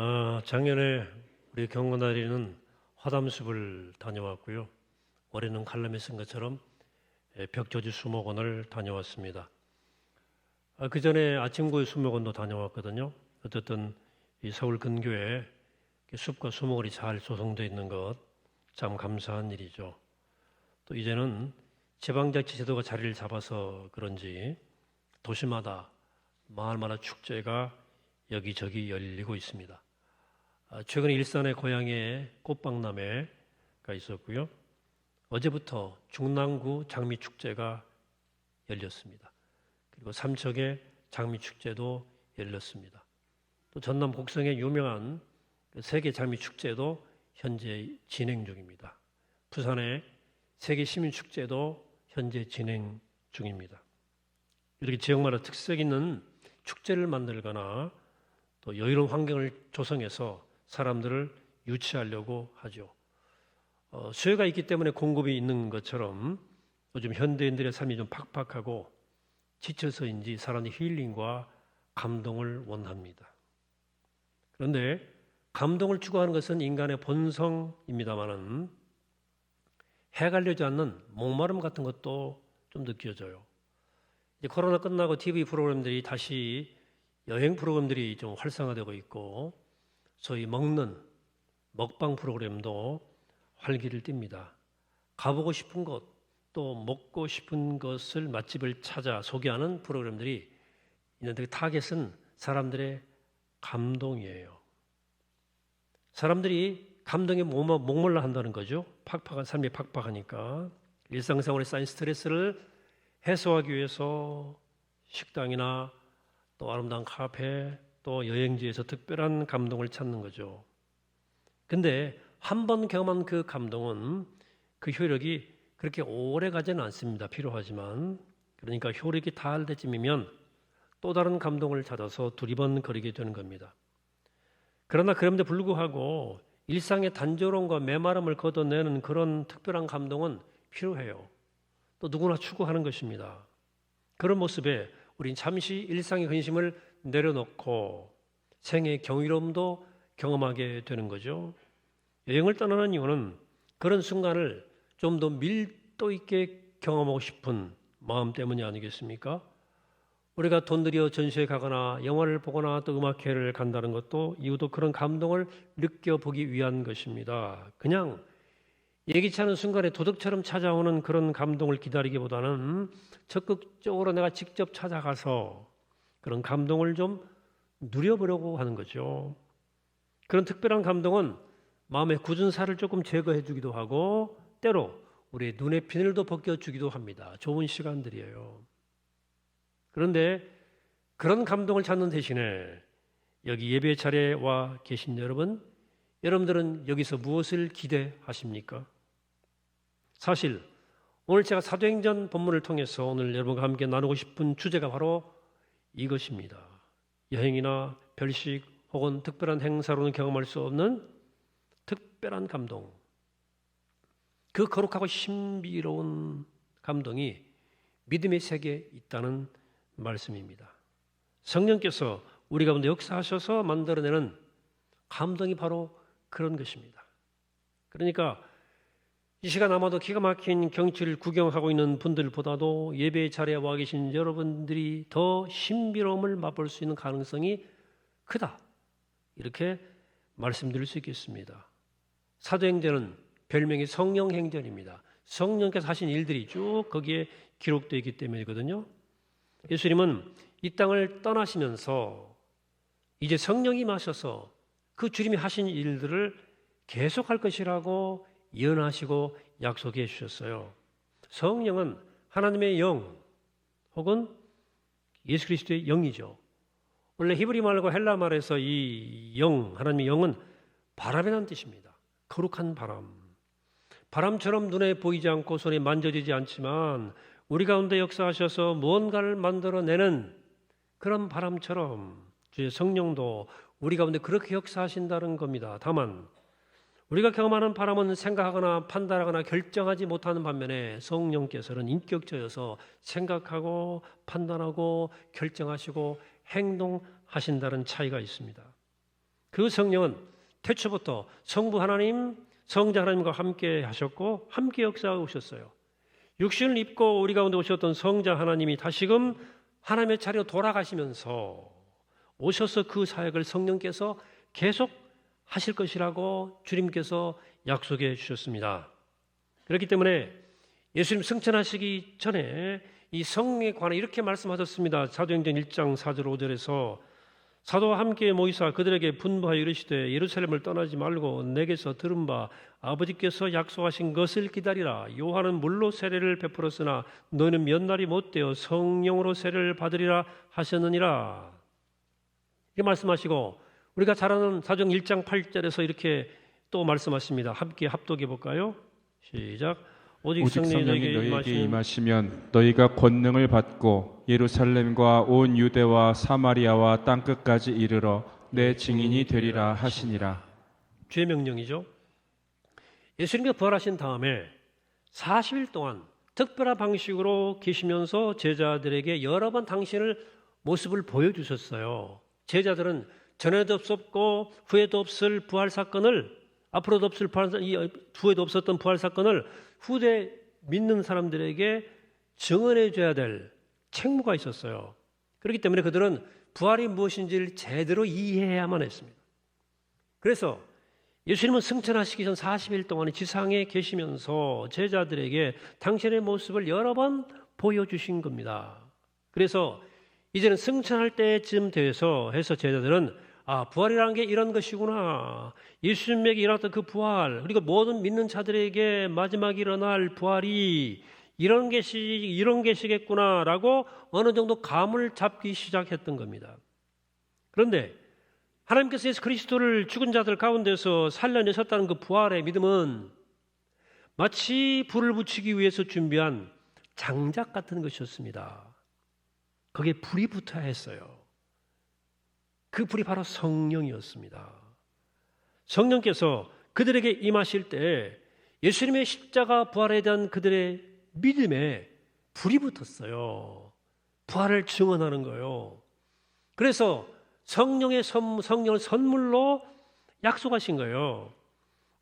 아, 작년에 우리 경건다리는 화담숲을 다녀왔고요. 올해는 칼럼에 쓴 것처럼 예, 벽조지 수목원을 다녀왔습니다. 아, 그 전에 아침구의 수목원도 다녀왔거든요. 어쨌든 이 서울 근교에 숲과 수목원이 잘 조성되어 있는 것 참 감사한 일이죠. 또 이제는 지방자치 제도가 자리를 잡아서 그런지 도시마다 마을마다 축제가 여기저기 열리고 있습니다. 아, 최근에 일산의 고향에 꽃박람회가 있었고요. 어제부터 중랑구 장미축제가 열렸습니다. 그리고 삼척의 장미축제도 열렸습니다. 또 전남 곡성의 유명한 그 세계 장미축제도 현재 진행 중입니다. 부산의 세계 시민축제도 현재 진행 중입니다. 이렇게 지역마다 특색 있는 축제를 만들거나 또 여유로운 환경을 조성해서 사람들을 유치하려고 하죠. 어, 수요가 있기 때문에 공급이 있는 것처럼 요즘 현대인들의 삶이 좀 팍팍하고 지쳐서인지 사람이 힐링과 감동을 원합니다. 그런데 감동을 추구하는 것은 인간의 본성입니다만은 해가려지 않는 목마름 같은 것도 좀 느껴져요. 이제 코로나 끝나고 TV 프로그램들이 다시 여행 프로그램들이 좀 활성화되고 있고 소위 먹는 먹방 프로그램도 활기를 띱니다. 가보고 싶은 곳, 또 먹고 싶은 것을 맛집을 찾아 소개하는 프로그램들이 있는데 그 타겟은 사람들의 감동이에요. 사람들이 감동에 목말라 한다는 거죠. 팍팍한 삶이 팍팍하니까 일상생활에 쌓인 스트레스를 해소하기 위해서 식당이나 또 아름다운 카페 또 여행지에서 특별한 감동을 찾는 거죠. 근데 한 번 경험한 그 감동은 그 효력이 그렇게 오래 가지는 않습니다. 필요하지만 그러니까 효력이 다할 때쯤이면 또 다른 감동을 찾아서 두리번거리게 되는 겁니다. 그러나 그럼에도 불구하고 일상의 단조로움과 메마름을 걷어내는 그런 특별한 감동은 필요해요. 또 누구나 추구하는 것입니다. 그런 모습에 우린 잠시 일상의 근심을 내려놓고 생의 경이로움도 경험하게 되는 거죠. 여행을 떠나는 이유는 그런 순간을 좀 더 밀도 있게 경험하고 싶은 마음 때문이 아니겠습니까? 우리가 돈 들여 전시회 가거나 영화를 보거나 또 음악회를 간다는 것도 이유도 그런 감동을 느껴보기 위한 것입니다. 그냥 예기치 않은 순간에 도둑처럼 찾아오는 그런 감동을 기다리기보다는 적극적으로 내가 직접 찾아가서 그런 감동을 좀 누려보려고 하는 거죠. 그런 특별한 감동은 마음의 굳은 살을 조금 제거해 주기도 하고 때로 우리의 눈의 비늘도 벗겨 주기도 합니다. 좋은 시간들이에요. 그런데 그런 감동을 찾는 대신에 여기 예배 자리에 와 계신 여러분, 여러분들은 여기서 무엇을 기대하십니까? 사실 오늘 제가 사도행전 본문을 통해서 오늘 여러분과 함께 나누고 싶은 주제가 바로 이것입니다. 여행이나 별식 혹은 특별한 행사로는 경험할 수 없는 특별한 감동. 그 거룩하고 신비로운 감동이 믿음의 세계에 있다는 말씀입니다. 성령께서 우리 가운데 역사하셔서 만들어내는 감동이 바로 그런 것입니다. 그러니까 이 시간 아마도 기가 막힌 경치를 구경하고 있는 분들보다도 예배 자리에 와 계신 여러분들이 더 신비로움을 맛볼 수 있는 가능성이 크다. 이렇게 말씀드릴 수 있겠습니다. 사도행전은 별명이 성령행전입니다. 성령께서 하신 일들이 쭉 거기에 기록되어 있기 때문이거든요. 예수님은 이 땅을 떠나시면서 이제 성령이 마셔서 그 주님이 하신 일들을 계속할 것이라고 예언하시고 약속해 주셨어요. 성령은 하나님의 영 혹은 예수 그리스도의 영이죠. 원래 히브리 말과 헬라 말에서 이 영, 하나님의 영은 바람이라는 뜻입니다. 거룩한 바람. 바람처럼 눈에 보이지 않고 손에 만져지지 않지만 우리 가운데 역사하셔서 무언가를 만들어내는 그런 바람처럼 주의 성령도 우리 가운데 그렇게 역사하신다는 겁니다. 다만 우리가 경험하는 바람은 생각하거나 판단하거나 결정하지 못하는 반면에 성령께서는 인격자여서 생각하고 판단하고 결정하시고 행동하신다는 차이가 있습니다. 그 성령은 태초부터 성부 하나님, 성자 하나님과 함께 하셨고 함께 역사하고 오셨어요. 육신을 입고 우리 가운데 오셨던 성자 하나님이 다시금 하나님의 자리로 돌아가시면서 오셔서 그 사역을 성령께서 계속 하실 것이라고 주님께서 약속해 주셨습니다. 그렇기 때문에 예수님 승천하시기 전에 이 성령에 관해 이렇게 말씀하셨습니다. 사도행전 1장 4절 5절에서 사도와 함께 모이사 그들에게 분부하여 이르시되 예루살렘을 떠나지 말고 내게서 들은 바 아버지께서 약속하신 것을 기다리라 요한은 물로 세례를 베풀었으나 너는 몇 날이 못 되어 성령으로 세례를 받으리라 하셨느니라 이렇게 말씀하시고 우리가 잘 아는 사정 1장 8절에서 이렇게 또 말씀하십니다 함께 합독해 볼까요? 시작 오직, 오직 성령이 너희에게 임하시면 너희가 권능을 받고 예루살렘과 온 유대와 사마리아와 땅 끝까지 이르러 내 증인이 되리라 하시니라. 주의 명령이죠. 예수님께서 부활하신 다음에 40일 동안 특별한 방식으로 계시면서 제자들에게 여러 번 당신을 모습을 보여주셨어요. 제자들은 전에도 없었고 후에도 없을 부활 사건을 앞으로도 없을 부활 후에도 없었던 부활 사건을 후대 믿는 사람들에게 증언해 줘야 될 책무가 있었어요. 그렇기 때문에 그들은 부활이 무엇인지를 제대로 이해해야만 했습니다. 그래서 예수님은 승천하시기 전 40일 동안 지상에 계시면서 제자들에게 당신의 모습을 여러 번 보여주신 겁니다. 그래서 이제는 승천할 때쯤 돼서 해서 제자들은 아 부활이라는 게 이런 것이구나. 예수님에게 일어났던 그 부활 그리고 모든 믿는 자들에게 마지막 일어날 부활이 이런 것이 이런 것이겠구나라고 어느 정도 감을 잡기 시작했던 겁니다. 그런데 하나님께서 예수 그리스도를 죽은 자들 가운데서 살려내셨다는 그 부활의 믿음은 마치 불을 붙이기 위해서 준비한 장작 같은 것이었습니다. 거기에 불이 붙어야 했어요. 그 불이 바로 성령이었습니다. 성령께서 그들에게 임하실 때 예수님의 십자가 부활에 대한 그들의 믿음에 불이 붙었어요. 부활을 증언하는 거예요. 그래서 성령의 선, 성령을 선물로 약속하신 거예요.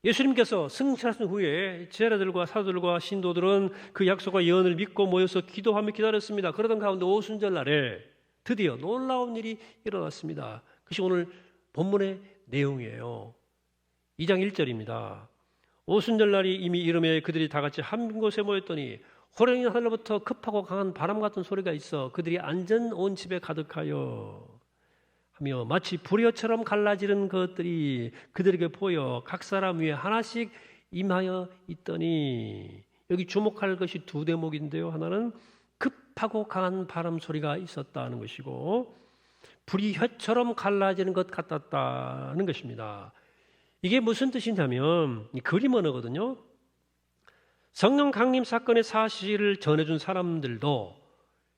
예수님께서 승천하신 후에 제자들과 사도들과 신도들은 그 약속과 예언을 믿고 모여서 기도하며 기다렸습니다. 그러던 가운데 오순절 날에 드디어 놀라운 일이 일어났습니다. 그것이 오늘 본문의 내용이에요. 2장 1절입니다. 오순절 날이 이미 이름에 그들이 다 같이 한 곳에 모였더니 호령이 하늘로부터 급하고 강한 바람 같은 소리가 있어 그들이 앉은 온 집에 가득하여 하며 마치 불여처럼 갈라지는 것들이 그들에게 보여 각 사람 위에 하나씩 임하여 있더니 여기 주목할 것이 두 대목인데요. 하나는 급하고 강한 바람 소리가 있었다는 것이고 불이 혀처럼 갈라지는 것 같았다는 것입니다. 이게 무슨 뜻이냐면 이 그림 언어거든요. 성령 강림 사건의 사실을 전해준 사람들도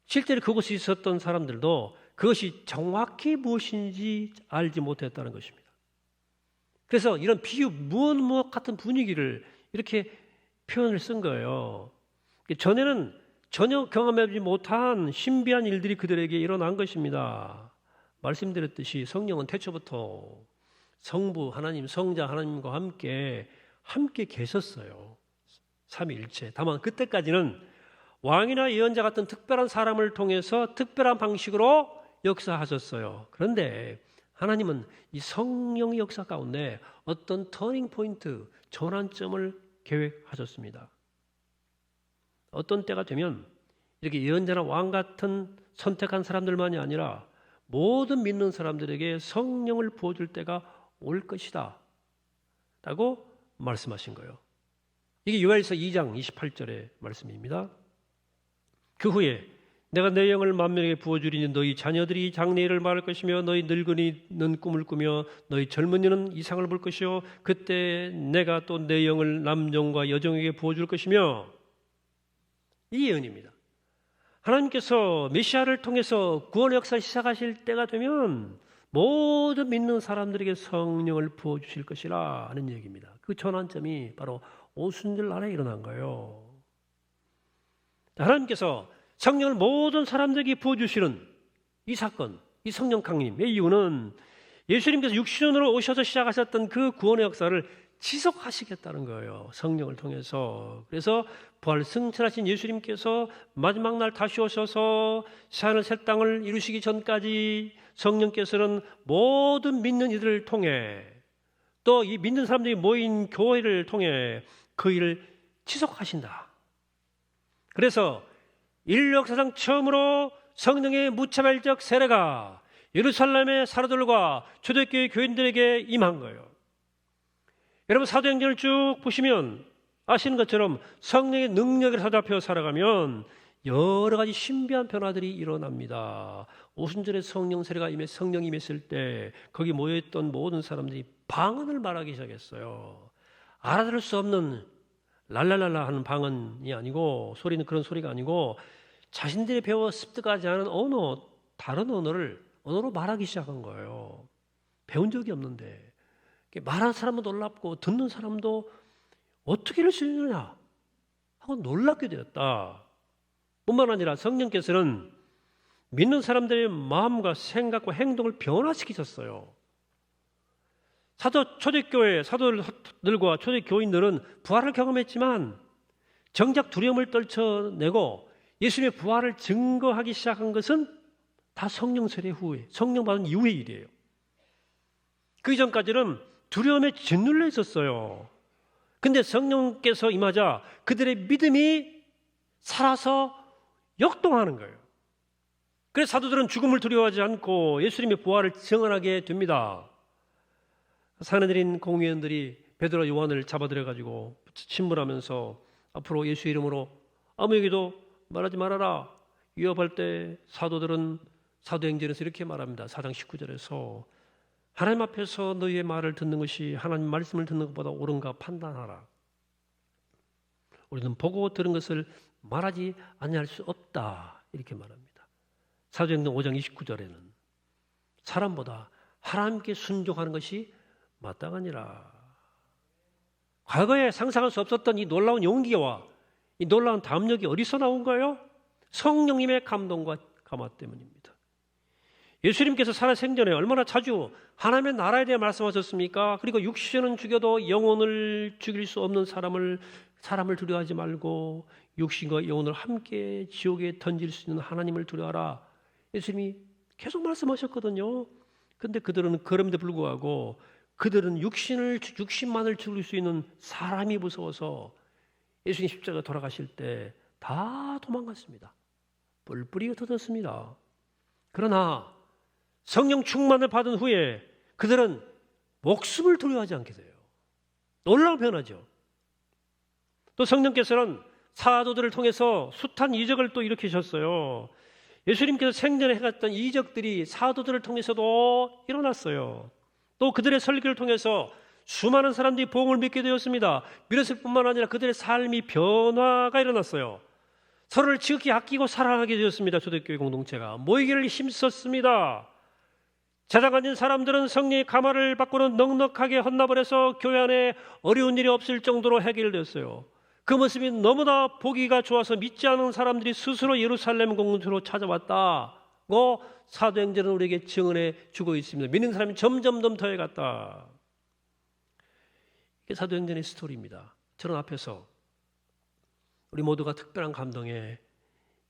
실제로 그곳에 있었던 사람들도 그것이 정확히 무엇인지 알지 못했다는 것입니다. 그래서 이런 비유 무엇 무엇 같은 분위기를 이렇게 표현을 쓴 거예요. 전에는 전혀 경험하지 못한 신비한 일들이 그들에게 일어난 것입니다. 말씀드렸듯이 성령은 태초부터 성부 하나님, 성자 하나님과 함께 함께 계셨어요. 삼위일체. 다만 그때까지는 왕이나 예언자 같은 특별한 사람을 통해서 특별한 방식으로 역사하셨어요. 그런데 하나님은 이 성령의 역사 가운데 어떤 터닝 포인트, 전환점을 계획하셨습니다. 어떤 때가 되면 이렇게 예언자나 왕 같은 선택한 사람들만이 아니라 모든 믿는 사람들에게 성령을 부어줄 때가 올 것이다. 라고 말씀하신 거예요. 이게 요엘서 2장 28절의 말씀입니다. 그 후에 내가 내 영을 만민에게 부어주리니 너희 자녀들이 장래일을 말할 것이며 너희 늙은이는 꿈을 꾸며 너희 젊은이는 이상을 볼 것이요 그때 내가 또 내 영을 남종과 여종에게 부어줄 것이며 이 예언입니다. 하나님께서 메시아를 통해서 구원 역사를 시작하실 때가 되면 모든 믿는 사람들에게 성령을 부어 주실 것이라 하는 얘기입니다. 그 전환점이 바로 오순절 날에 일어난 거예요. 하나님께서 성령을 모든 사람들에게 부어 주시는 이 사건, 이 성령 강림의 이유는 예수님께서 육신으로 오셔서 시작하셨던 그 구원의 역사를 지속하시겠다는 거예요. 성령을 통해서. 그래서 부활 승천하신 예수님께서 마지막 날 다시 오셔서 새하늘 새 땅을 이루시기 전까지 성령께서는 모든 믿는 이들을 통해 또 이 믿는 사람들이 모인 교회를 통해 그 일을 지속하신다. 그래서 인류 역사상 처음으로 성령의 무차별적 세례가 예루살렘의 사도들과 초대교회 교인들에게 임한 거예요. 여러분 사도행전을 쭉 보시면 아시는 것처럼 성령의 능력을 사잡혀 살아가면 여러 가지 신비한 변화들이 일어납니다. 오순절에 성령 세례가 임해 성령이 임했을 때 거기 모여있던 모든 사람들이 방언을 말하기 시작했어요. 알아들을 수 없는 랄랄랄라 하는 방언이 아니고 소리는 그런 소리가 아니고 자신들이 배워 습득하지 않은 언어 다른 언어를 언어로 말하기 시작한 거예요. 배운 적이 없는데 말하는 사람은 놀랍고 듣는 사람도 어떻게 이럴 수 있느냐 하고 놀랍게 되었다. 뿐만 아니라 성령께서는 믿는 사람들의 마음과 생각과 행동을 변화시키셨어요. 사도 초대교회 사도들과 초대 교인들은 부활을 경험했지만 정작 두려움을 떨쳐내고 예수님의 부활을 증거하기 시작한 것은 다 성령 세례 후에 성령 받은 이후의 일이에요. 그 이전까지는 두려움에 짓눌려 있었어요. 근데 성령께서 임하자 그들의 믿음이 살아서 역동하는 거예요. 그래서 사도들은 죽음을 두려워하지 않고 예수님의 부활을 증언하게 됩니다. 사내들인 공회원들이 베드로 요한을 잡아들여 가지고 침문하면서 앞으로 예수 이름으로 아무에게도 말하지 말아라. 위협할 때 사도들은 사도행전에서 이렇게 말합니다. 4장 19절에서 하나님 앞에서 너희의 말을 듣는 것이 하나님 말씀을 듣는 것보다 옳은가 판단하라. 우리는 보고 들은 것을 말하지 아니할 수 없다. 이렇게 말합니다. 사도행전 5장 29절에는 사람보다 하나님께 순종하는 것이 마땅하니라. 과거에 상상할 수 없었던 이 놀라운 용기와 이 놀라운 담력이 어디서 나온 거예요? 성령님의 감동과 감화 때문입니다. 예수님께서 살아 생전에 얼마나 자주 하나님의 나라에 대해 말씀하셨습니까? 그리고 육신은 죽여도 영혼을 죽일 수 없는 사람을 사람을 두려워하지 말고 육신과 영혼을 함께 지옥에 던질 수 있는 하나님을 두려워하라. 예수님이 계속 말씀하셨거든요. 근데 그들은 그럼에도 불구하고 그들은 육신을 육신만을 죽일 수 있는 사람이 무서워서 예수님 십자가 돌아가실 때 다 도망갔습니다. 뿔뿔이 흩어졌습니다. 그러나 성령 충만을 받은 후에 그들은 목숨을 두려워하지 않게 돼요. 놀라운 변화죠. 또 성령께서는 사도들을 통해서 숱한 이적을 또 일으키셨어요. 예수님께서 생전에 해갔던 이적들이 사도들을 통해서도 일어났어요. 또 그들의 설교를 통해서 수많은 사람들이 복음을 믿게 되었습니다. 믿었을 뿐만 아니라 그들의 삶이 변화가 일어났어요. 서로를 지극히 아끼고 사랑하게 되었습니다. 초대교회 공동체가 모이기를 힘썼습니다. 재단 가진 사람들은 성령의 감화를 받고는 넉넉하게 헌납을 해서 교회 안에 어려운 일이 없을 정도로 해결됐어요. 그 모습이 너무나 보기가 좋아서 믿지 않은 사람들이 스스로 예루살렘 공동체로 찾아왔다고 사도행전은 우리에게 증언해 주고 있습니다. 믿는 사람이 점점 더 더해갔다. 이게 사도행전의 스토리입니다. 저런 앞에서 우리 모두가 특별한 감동에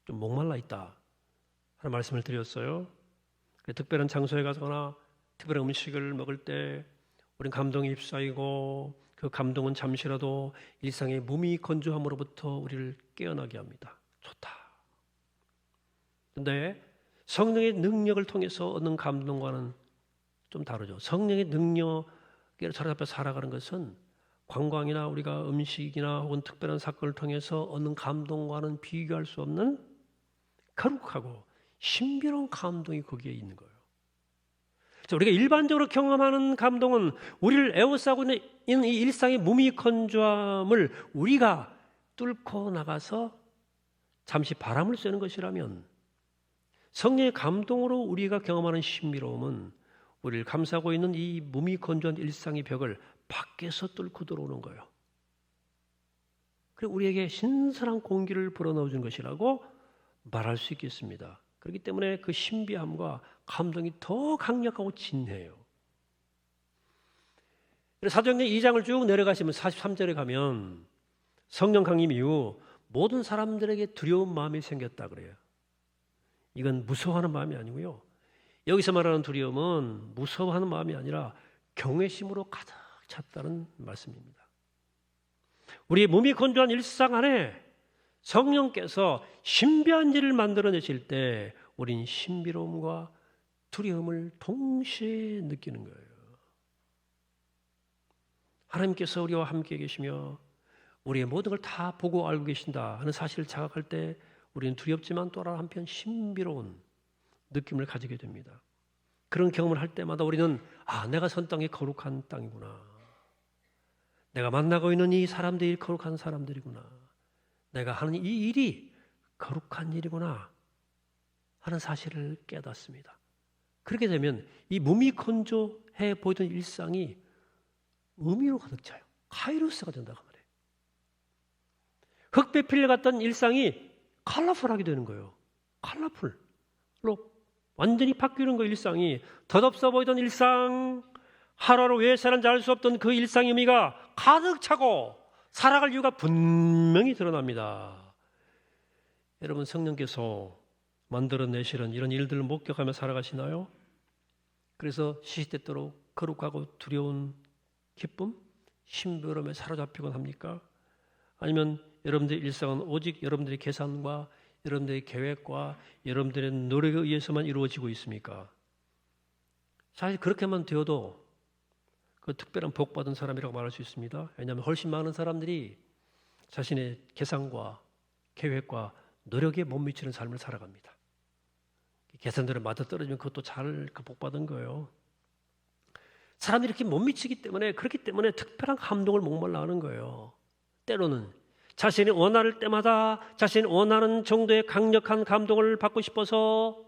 좀 목말라 있다 하는 말씀을 드렸어요. 특별한 장소에 가거나 특별한 음식을 먹을 때 우리는 감동에 휩싸이고 그 감동은 잠시라도 일상의 몸이 건조함으로부터 우리를 깨어나게 합니다. 좋다. 근데 성령의 능력을 통해서 얻는 감동과는 좀 다르죠. 성령의 능력에 사로잡혀 살아가는 것은 관광이나 우리가 음식이나 혹은 특별한 사건을 통해서 얻는 감동과는 비교할 수 없는 거룩하고 신비로운 감동이 거기에 있는 거예요. 자, 우리가 일반적으로 경험하는 감동은 우리를 에워싸고 있는 이 일상의 무미건조함을 우리가 뚫고 나가서 잠시 바람을 쐬는 것이라면 성령의 감동으로 우리가 경험하는 신비로움은 우리를 감싸고 있는 이 무미건조한 일상의 벽을 밖에서 뚫고 들어오는 거예요. 그리고 우리에게 신선한 공기를 불어넣어 준 것이라고 말할 수 있겠습니다. 그렇기 때문에 그 신비함과 감동이 더 강력하고 진해요. 사도행전 2장을 쭉 내려가시면 43절에 가면 성령 강림 이후 모든 사람들에게 두려운 마음이 생겼다 그래요. 이건 무서워하는 마음이 아니고요. 여기서 말하는 두려움은 무서워하는 마음이 아니라 경외심으로 가득 찼다는 말씀입니다. 우리 몸이 건조한 일상 안에 성령께서 신비한 일을 만들어내실 때 우린 신비로움과 두려움을 동시에 느끼는 거예요. 하나님께서 우리와 함께 계시며 우리의 모든 걸 다 보고 알고 계신다 하는 사실을 자각할 때 우리는 두렵지만 또 한편 신비로운 느낌을 가지게 됩니다. 그런 경험을 할 때마다 우리는 아, 내가 선 땅이 거룩한 땅이구나. 내가 만나고 있는 이 사람들이 거룩한 사람들이구나. 내가 하는 이 일이 거룩한 일이구나 하는 사실을 깨닫습니다. 그렇게 되면 이 몸이 건조해 보이던 일상이 의미로 가득 차요. 카이로스가 된다고 말해요. 흑배필 같던 일상이 컬러풀하게 되는 거예요. 컬러풀로 완전히 바뀌는 거 일상이 덧없어 보이던 일상 하루하루 왜 사는지 알수 없던 그 일상의 의미가 가득 차고 살아갈 이유가 분명히 드러납니다. 여러분 성령께서 만들어내시는 이런 일들을 목격하며 살아가시나요? 그래서 시시때때로 거룩하고 두려운 기쁨, 신비로움에 사로잡히곤 합니까? 아니면 여러분들의 일상은 오직 여러분들의 계산과 여러분들의 계획과 여러분들의 노력에 의해서만 이루어지고 있습니까? 사실 그렇게만 되어도 그 특별한 복 받은 사람이라고 말할 수 있습니다. 왜냐하면 훨씬 많은 사람들이 자신의 계산과 계획과 노력에 못 미치는 삶을 살아갑니다. 계산대로 맞아 떨어지면 그것도 잘복 받은 거예요. 사람들이 이렇게 못 미치기 때문에 그렇기 때문에 특별한 감동을 목말라 하는 거예요. 때로는 자신이 원할 때마다 자신이 원하는 정도의 강력한 감동을 받고 싶어서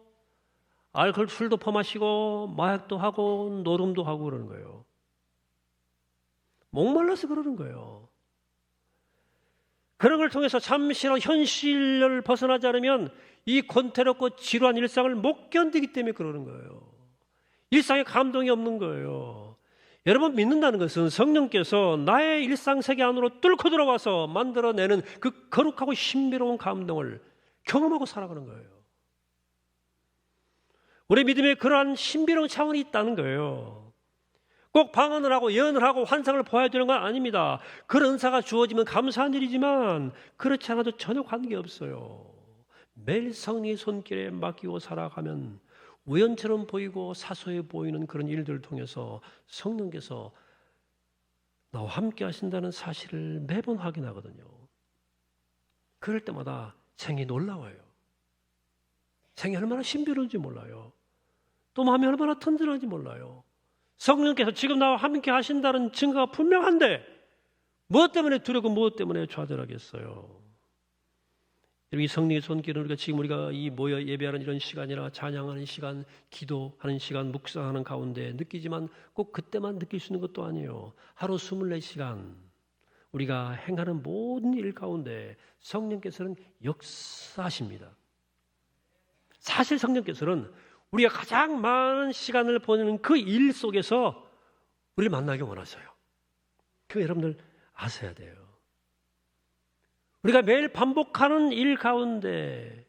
알코올 술도 퍼마시고 마약도 하고 노름도 하고 그러는 거예요. 목말라서 그러는 거예요. 그런 걸 통해서 잠시라도 현실을 벗어나지 않으면 이 권태롭고 지루한 일상을 못 견디기 때문에 그러는 거예요. 일상에 감동이 없는 거예요. 여러분 믿는다는 것은 성령께서 나의 일상 세계 안으로 뚫고 들어와서 만들어내는 그 거룩하고 신비로운 감동을 경험하고 살아가는 거예요. 우리 믿음에 그러한 신비로운 차원이 있다는 거예요. 꼭 방언을 하고 예언을 하고 환상을 보아야 되는 건 아닙니다. 그런 은사가 주어지면 감사한 일이지만 그렇지 않아도 전혀 관계없어요. 매일 성령의 손길에 맡기고 살아가면 우연처럼 보이고 사소해 보이는 그런 일들을 통해서 성령께서 나와 함께 하신다는 사실을 매번 확인하거든요. 그럴 때마다 생이 놀라워요. 생이 얼마나 신비로운지 몰라요. 또 마음이 얼마나 튼튼한지 몰라요. 성령께서 지금 나와 함께 하신다는 증거가 분명한데 무엇 때문에 두렵고 무엇 때문에 좌절하겠어요. 이 성령의 손길은 우리가 지금 우리가 이 모여 예배하는 이런 시간이나 찬양하는 시간, 기도하는 시간, 묵상하는 가운데 느끼지만 꼭 그때만 느낄 수 있는 것도 아니에요. 하루 24시간 우리가 행하는 모든 일 가운데 성령께서는 역사하십니다. 사실 성령께서는 우리가 가장 많은 시간을 보내는 그 일 속에서 우리를 만나기 원하세요. 그 여러분들 아셔야 돼요. 우리가 매일 반복하는 일 가운데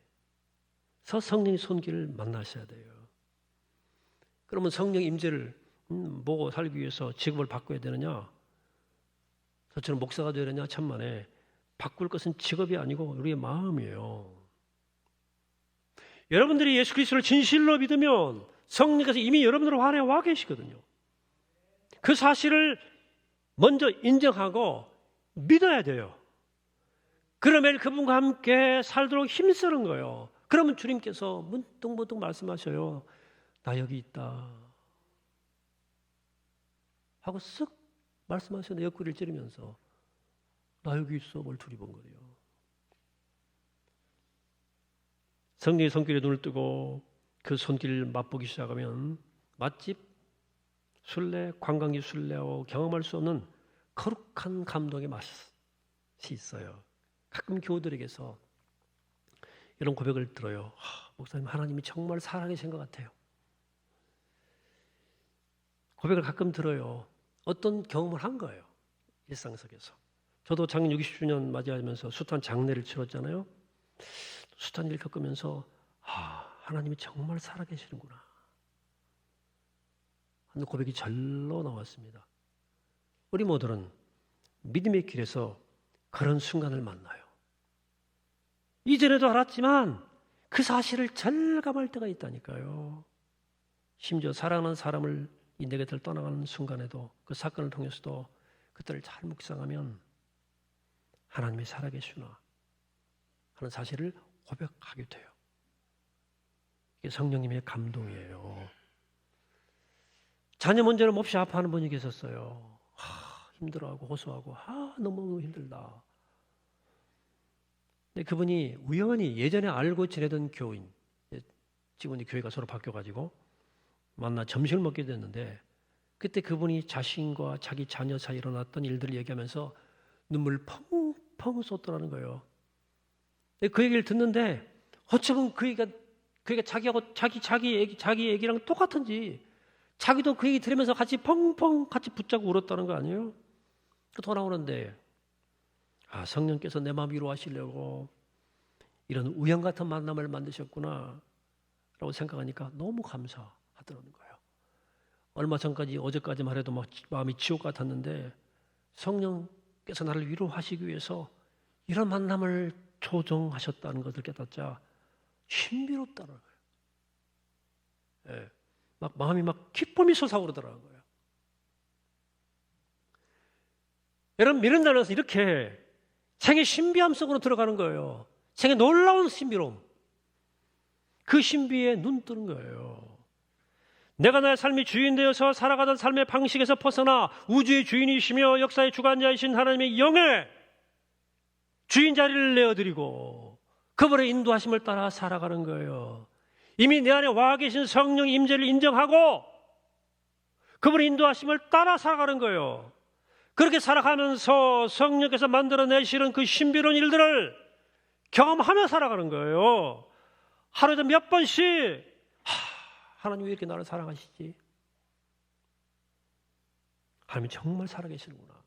서 성령의 손길을 만나셔야 돼요. 그러면 성령 임재를 음, 보고 살기 위해서 직업을 바꿔야 되느냐? 저처럼 목사가 되느냐? 천만에 바꿀 것은 직업이 아니고 우리의 마음이에요. 여러분들이 예수 그리스도를 진실로 믿으면 성령께서 이미 여러분들 안에 와 계시거든요. 그 사실을 먼저 인정하고 믿어야 돼요. 그러면 그분과 함께 살도록 힘쓰는 거예요. 그러면 주님께서 문득문득 말씀하셔요. 나 여기 있다. 하고 쓱 말씀하셨는데 옆구리를 찌르면서 나 여기 있어 뭘 두리번거려요. 성령의 손길에 눈을 뜨고 그 손길을 맛보기 시작하면 맛집, 순례, 관광지 순례하고 경험할 수 없는 거룩한 감동의 맛이 있어요. 가끔 교우들에게서 이런 고백을 들어요. 하, 목사님 하나님이 정말 살아계신 것 같아요. 고백을 가끔 들어요. 어떤 경험을 한 거예요. 일상 속에서. 저도 작년 60주년 맞이하면서 숱한 장례를 치렀잖아요. 숱한 일 겪으면서 아 하나님이 정말 살아계시는구나 하는 고백이 절로 나왔습니다. 우리 모두는 믿음의 길에서 그런 순간을 만나요. 이전에도 알았지만 그 사실을 절감할 때가 있다니까요. 심지어 사랑하는 사람을 이내 곁을 떠나가는 순간에도 그 사건을 통해서도 그때를 잘 묵상하면 하나님이 살아계시나 하는 사실을 고백하게 돼요. 이게 성령님의 감동이에요. 자녀 문제를 몹시 아파하는 분이 계셨어요. 하, 힘들어하고 호소하고 아 너무 힘들다. 근데 그분이 우연히 예전에 알고 지내던 교인, 지금은 교회가 서로 바뀌어가지고 만나 점심을 먹게 됐는데 그때 그분이 자신과 자기 자녀 사이 일어났던 일들을 얘기하면서 눈물 펑펑 쏟더라는 거예요. 근데 그 얘기를 듣는데 어쩌면 그 얘기가 그 얘기가 자기하고 자기 자기 얘기 자기 얘기랑 똑같은지 자기도 그 얘기 들으면서 같이 펑펑 같이 붙잡고 울었다는 거 아니에요? 더 나오는데 아 성령께서 내 마음 위로하시려고 이런 우연 같은 만남을 만드셨구나라고 생각하니까 너무 감사하더라는 거예요. 얼마 전까지 어제까지만 해도 막 마음이 지옥 같았는데 성령께서 나를 위로하시기 위해서 이런 만남을 조정하셨다는 것을 깨닫자 신비롭다는 거예요. 예, 막 마음이 막 기쁨이 솟아오르더라는 거예요. 여러분 날에서 이렇게 생의 신비함 속으로 들어가는 거예요. 생의 놀라운 신비로움. 그 신비에 눈 뜨는 거예요. 내가 나의 삶이 주인 되어서 살아가던 삶의 방식에서 벗어나 우주의 주인이시며 역사의 주관자이신 하나님의 영에 주인 자리를 내어드리고 그분의 인도하심을 따라 살아가는 거예요. 이미 내 안에 와 계신 성령 임재를 인정하고 그분의 인도하심을 따라 살아가는 거예요. 그렇게 살아가면서 성령께서 만들어내시는 그 신비로운 일들을 경험하며 살아가는 거예요. 하루에도 몇 번씩 하, 하나님 왜 이렇게 나를 사랑하시지? 하나님이 정말 살아계시는구나.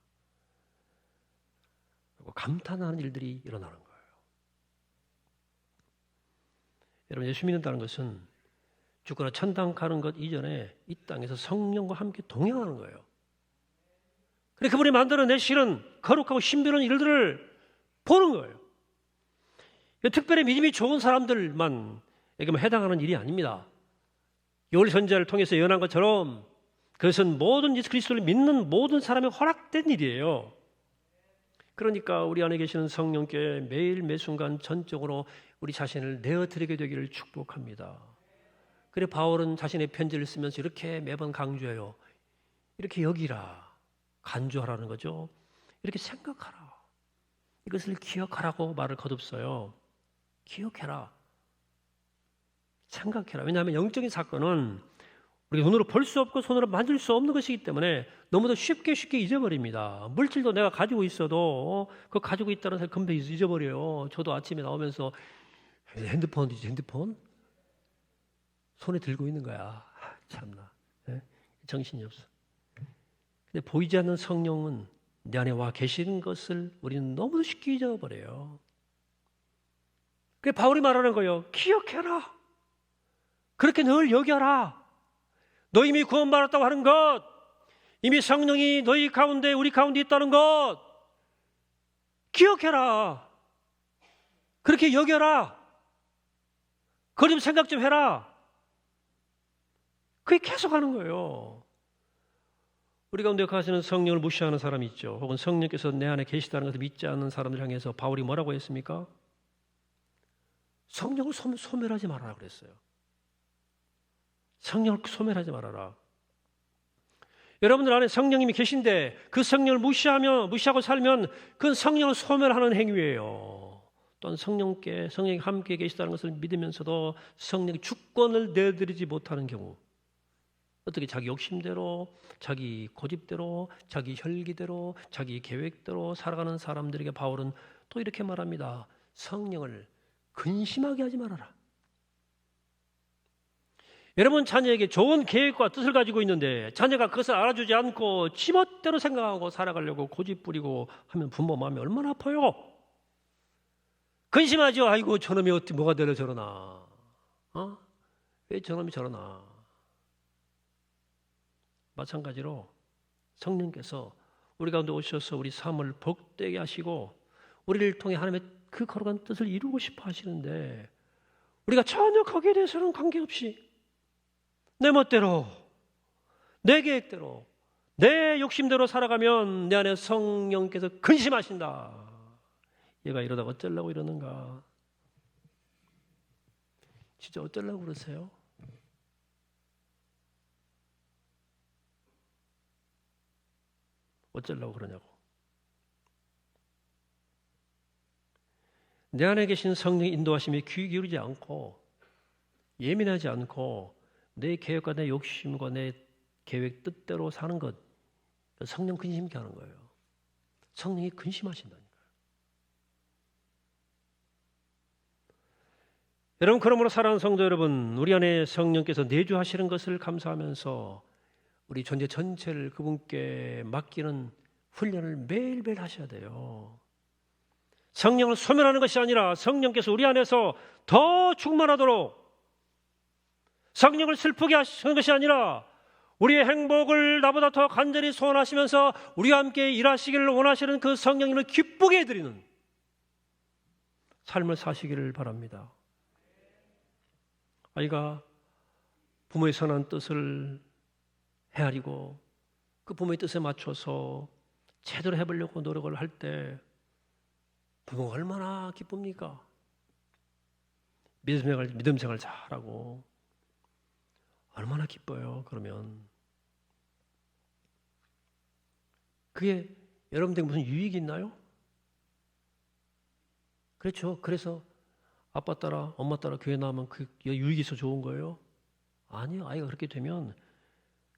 그리고 감탄하는 일들이 일어나는 거예요. 여러분 예수 믿는다는 것은 죽거나 천당 가는 것 이전에 이 땅에서 성령과 함께 동행하는 거예요. 그래 그분이 만들어내시는 거룩하고 신비로운 일들을 보는 거예요. 특별히 믿음이 좋은 사람들만 에게만 해당하는 일이 아닙니다. 요리 선자를 통해서 예언한 것처럼 그것은 모든 예수 그리스도를 믿는 모든 사람의 허락된 일이에요. 그러니까 우리 안에 계시는 성령께 매일 매 순간 전적으로 우리 자신을 내어드리게 되기를 축복합니다. 그래 바울은 자신의 편지를 쓰면서 이렇게 매번 강조해요. 이렇게 여기라. 간주하라는 거죠. 이렇게 생각하라. 이것을 기억하라고 말을 거듭써요. 기억해라. 생각해라. 왜냐하면 영적인 사건은 우리가 눈으로 볼 수 없고 손으로 만질 수 없는 것이기 때문에 너무도 쉽게 쉽게 잊어버립니다. 물질도 내가 가지고 있어도 그거 가지고 있다는 사실 금방 잊어버려요. 저도 아침에 나오면서 핸드폰이지 핸드폰 손에 들고 있는 거야. 아, 참나 예? 정신이 없어. 근데 보이지 않는 성령은 내 안에 와 계시는 것을 우리는 너무도 쉽게 잊어버려요. 그래 바울이 말하는 거예요. 기억해라. 그렇게 늘 여겨라. 너 이미 구원받았다고 하는 것, 이미 성령이 너희 가운데 우리 가운데 있다는 것 기억해라. 그렇게 여겨라. 그걸 좀 생각 좀 해라. 그게 계속 하는 거예요. 우리 가운데 가시는 성령을 무시하는 사람이 있죠. 혹은 성령께서 내 안에 계시다는 것을 믿지 않는 사람들 향해서 바울이 뭐라고 했습니까? 성령을 소, 소멸하지 말아라 그랬어요. 성령을 소멸하지 말아라. 여러분들 안에 성령님이 계신데 그 성령을 무시하며 무시하고 살면 그건 성령을 소멸하는 행위예요. 또한 성령께 성령이 함께 계시다는 것을 믿으면서도 성령의 주권을 내드리지 못하는 경우 어떻게 자기 욕심대로 자기 고집대로 자기 혈기대로 자기 계획대로 살아가는 사람들에게 바울은 또 이렇게 말합니다. 성령을 근심하게 하지 말아라. 여러분 자녀에게 좋은 계획과 뜻을 가지고 있는데 자녀가 그것을 알아주지 않고 지멋대로 생각하고 살아가려고 고집 부리고 하면 부모 마음이 얼마나 아파요. 근심하죠. 아이고 저놈이 어떻게 뭐가 되려 저러나. 어? 왜 저놈이 저러나. 마찬가지로 성령께서 우리 가운데 오셔서 우리 삶을 복되게 하시고 우리를 통해 하나님의 그 거룩한 뜻을 이루고 싶어 하시는데 우리가 전혀 거기에 대해서는 관계없이 내 멋대로 내 계획대로 내 욕심대로 살아가면 내 안에 성령께서 근심하신다. 얘가 이러다가 어쩌려고 이러는가? 진짜 어쩌려고 그러세요? 어쩌려고 그러냐고. 내 안에 계신 성령 인도하심에 귀 기울이지 않고 예민하지 않고 내 계획과 내 욕심과 내 계획 뜻대로 사는 것 성령 근심케 하는 거예요. 성령이 근심하신다니까요. 여러분 그러므로 사랑하는 성도 여러분 우리 안에 성령께서 내주하시는 것을 감사하면서 우리 존재 전체를 그분께 맡기는 훈련을 매일매일 하셔야 돼요. 성령을 소멸하는 것이 아니라 성령께서 우리 안에서 더 충만하도록 성령을 슬프게 하시는 것이 아니라 우리의 행복을 나보다 더 간절히 소원하시면서 우리와 함께 일하시기를 원하시는 그 성령님을 기쁘게 해드리는 삶을 사시기를 바랍니다. 아이가 부모의 선한 뜻을 헤아리고 그 부모의 뜻에 맞춰서 제대로 해보려고 노력을 할 때 부모가 얼마나 기쁩니까? 믿음 생활, 믿음 생활 잘하고 얼마나 기뻐요. 그러면 그게 여러분들에게 무슨 유익이 있나요? 그렇죠. 그래서 아빠 따라 엄마 따라 교회 나오면 그 유익이 있어 좋은 거예요? 아니요. 아이가 그렇게 되면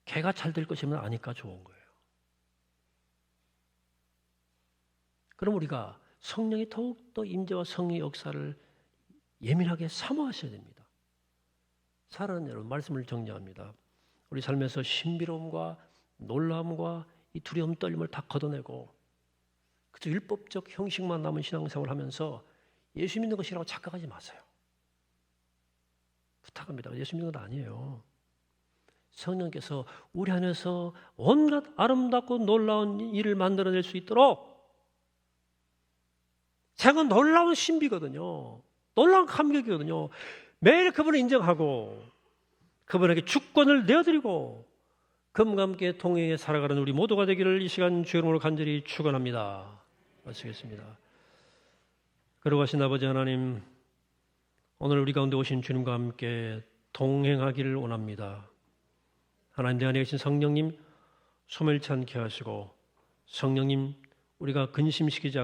걔가 잘 될 것이면 아니까 좋은 거예요. 그럼 우리가 성령이 더욱더 임재와 성의 역사를 예민하게 사모하셔야 됩니다. 사랑하는 여러분, 말씀을 정리합니다. 우리 삶에서 신비로움과 놀라움과 이 두려움 떨림을 다 걷어내고 그저 율법적 형식만 남은 신앙생활을 하면서 예수 믿는 것이라고 착각하지 마세요. 부탁합니다. 예수 믿는 건 아니에요. 성령께서 우리 안에서 온갖 아름답고 놀라운 일을 만들어낼 수 있도록 생은 놀라운 신비거든요. 놀라운 감격이거든요. 매일 그분을 인정하고 그분에게 주권을 내어드리고 그분과 함께 동행해 살아가는 우리 모두가 되기를 이 시간 주의 이름으로 간절히 축원합니다. 마치겠습니다. 그러고 가신 아버지 하나님 오늘 우리 가운데 오신 주님과 함께 동행하기를 원합니다. 하나님 내 안에 계신 성령님 소멸치 않게 하시고 성령님 우리가 근심시키지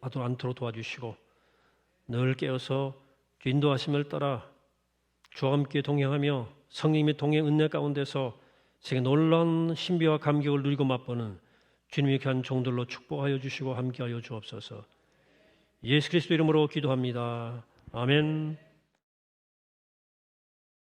않도록 도와주시고 늘 깨어서 주 인도하심을 따라 주와 함께 동행하며 성령님의 동행 은혜 가운데서 세계 놀라운 신비와 감격을 누리고 맛보는 주님의 귀한 종들로 축복하여 주시고 함께하여 주옵소서. 예수 그리스도 이름으로 기도합니다. 아멘.